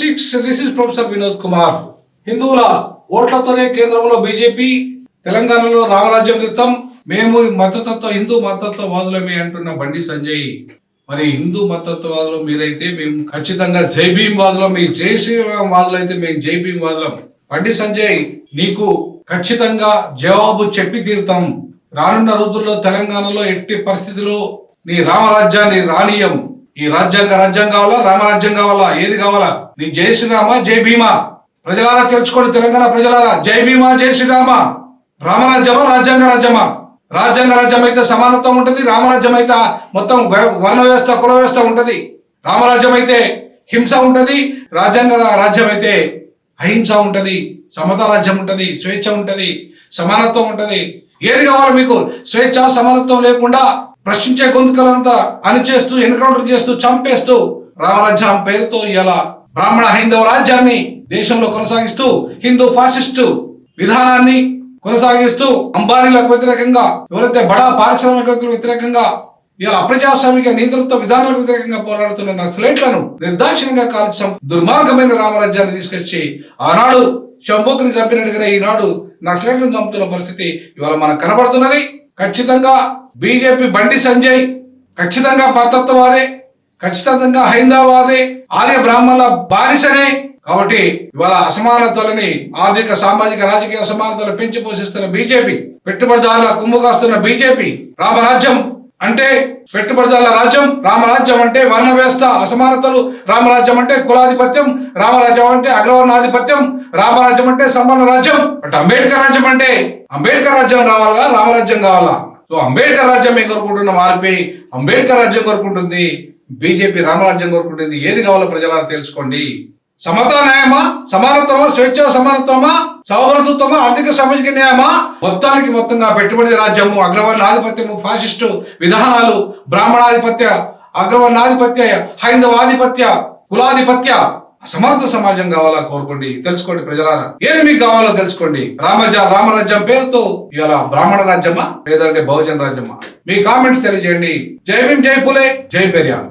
Six this is professor Vinod Kumar హిందువుల ఓట్లతోనే కేంద్రంలో బీజేపీ తెలంగాణలో రామరాజ్యం దిత్తం మేము మతతత్వ హిందూ మతత్వవాదులమే అంటున్న బండి సంజయ్. మరి హిందూ మతత్వవాదులు మీరైతే మేము ఖచ్చితంగా జై భీమ్ వాదులం మీ జై శ్రీరామ్ వాదులైతే మేము జై భీమ్ వాదులం. బండి సంజయ్ నీకు ఖచ్చితంగా జవాబు చెప్పి తీరుతాం. రానున్న రోజుల్లో తెలంగాణలో ఎట్టి పరిస్థితిలో నీ రామరాజ్యాన్ని రానియం ఈ రాజ్యాంగ రాజ్యం కావాలా? రామరాజ్యం కావాలా? ఏది కావాలా? నీ జై శ్రీరామ జై భీమా. ప్రజలారా తెలుసుకోండి తెలంగాణ ప్రజలారా జై భీమా జై శ్రీరామ. రామరాజ్యమా రాజ్యాంగ రాజ్యమా? రాజ్యాంగ రాజ్యం అయితే సమానత్వం ఉంటుంది రామరాజ్యం అయితే మొత్తం వ- వర్ణ వ్యవస్థ కుల వ్యవస్థ ఉంటుంది. రామరాజ్యం అయితే హింస ఉంటుంది రాజ్యాంగ రాజ్యం అయితే అహింస ఉంటుంది సమతా రాజ్యం ఉంటుంది స్వేచ్ఛ ఉంటుంది సమానత్వం ఉంటుంది. ఏది కావాలి మీకు? స్వేచ్ఛ సమానత్వం లేకుండా ప్రశ్నించే గొంతుకలంతా అణిచేస్తూ ఎన్కౌంటర్ చేస్తూ చంపేస్తూ రామరాజ్యం పేరుతో ఇలా బ్రాహ్మణ హైందవ రాజ్యాన్ని దేశంలో కొనసాగిస్తూ హిందూ ఫాసిస్టు విధానాన్ని కొనసాగిస్తూ అంబానీలకు వ్యతిరేకంగా ఎవరైతే బడా పారిశ్రామికవేత్తలకు వ్యతిరేకంగా ఇలా అప్రజాస్వామిక నేతృత్వ విధానాలకు వ్యతిరేకంగా పోరాడుతున్న నక్సలైట్లను నిర్దాక్షిణ్యంగా కాల్చం దుర్మార్గమైన రామరాజ్యాన్ని తీసుకొచ్చి ఆనాడు శంభుకుని చంపినట్టుగానే ఈనాడు నక్సలైట్లను చంపుతున్న పరిస్థితి ఇవాళ మనకు కనబడుతున్నది. ఖచ్చితంగా బీజేపీ బండి సంజయ్ ఖచ్చితంగా పాతత్వవాదే ఖచ్చితంగా హైందవాదే ఆర్య బ్రాహ్మణుల బానిసనే. కాబట్టి ఇవాళ అసమానతలని ఆర్థిక సామాజిక రాజకీయ అసమానతలు పెంచి పోషిస్తున్న బీజేపీ పెట్టుబడిదారుల కుంభకాస్తున్న బీజేపీ రామరాజ్యం. అంటే పెట్టుబడిదారుల రాజ్యం రామరాజ్యం అంటే వర్ణ వ్యవస్థ అసమానతలు. రామరాజ్యం అంటే కులాధిపత్యం రామరాజ్యం అంటే అగ్రవర్ణాధిపత్యం రామరాజ్యం అంటే సంపన్న రాజ్యం. బట్ అంబేద్కర్ రాజ్యం అంటే అంబేద్కర్ రాజ్యం రావాలా రామరాజ్యం కావాలా? సో అంబేద్కర్ రాజ్యం ఏం కోరుకుంటున్న మారిపోయి అంబేద్కర్ రాజ్యం కోరుకుంటుంది బీజేపీ రామరాజ్యం కోరుకుంటుంది. ఏది కావాలో ప్రజలారా తెలుసుకోండి. సమతా న్యాయమా? సమానత్వమా? స్వేచ్ఛ సమానత్వమా? సౌభ్రతత్వమా ఆర్థిక సామాజిక న్యాయమా? మొత్తానికి మొత్తంగా పెట్టుబడి రాజ్యము అగ్రవర్ణ ఆధిపత్యము ఫాసిస్టు విధానాలు బ్రాహ్మణాధిపత్య అగ్రవర్ణాధిపత్య హైందవాధిపత్య కులాధిపత్య అసమర్థ సమాజం కావాలా కోరుకోండి. తెలుసుకోండి ప్రజలారా. ఏది మీకు కావాలో తెలుసుకోండి. రామజ రామరాజ్యం పేరుతో ఇవాళ బ్రాహ్మణ రాజ్యమా? లేదంటే బహుజన రాజ్యమా? మీ కామెంట్స్ తెలియజేయండి. జై భీం జై పులే జై పెరియార్.